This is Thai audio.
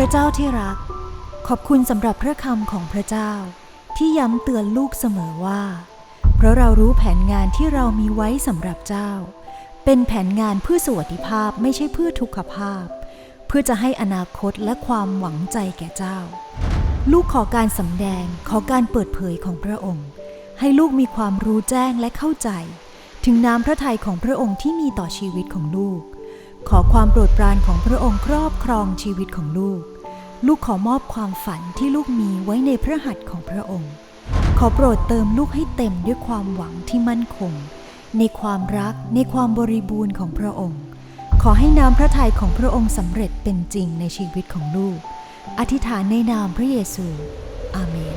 พระเจ้าที่รัก ขอบคุณสำหรับพระคำของพระเจ้า ที่ย้ำเตือนลูกเสมอว่า เพราะเรารู้แผนงานที่เรามีไว้สำหรับเจ้า เป็นแผนงานเพื่อสวัสดิภาพไม่ใช่เพื่อทุกขภาพ เพื่อจะให้อนาคตและความหวังใจแก่เจ้า ลูกขอการสำแดงขอการเปิดเผยของพระองค์ ให้ลูกมีความรู้แจ้งและเข้าใจ ถึงน้ำพระทัยของพระองค์ที่มีต่อชีวิตของลูก ขอความโปรดปรานของพระองค์ครอบครองชีวิตของลูก ลูกขอมอบความฝันที่ลูกมีไว้ในพระหัตถ์ของพระองค์ ขอโปรดเติมลูกให้เต็มด้วยความหวังที่มั่นคง ในความรักในความบริบูรณ์ของพระองค์ ขอให้น้ำพระทัยของพระองค์สำเร็จเป็นจริงในชีวิตของลูก อธิษฐานในนามพระเยซู อาเมน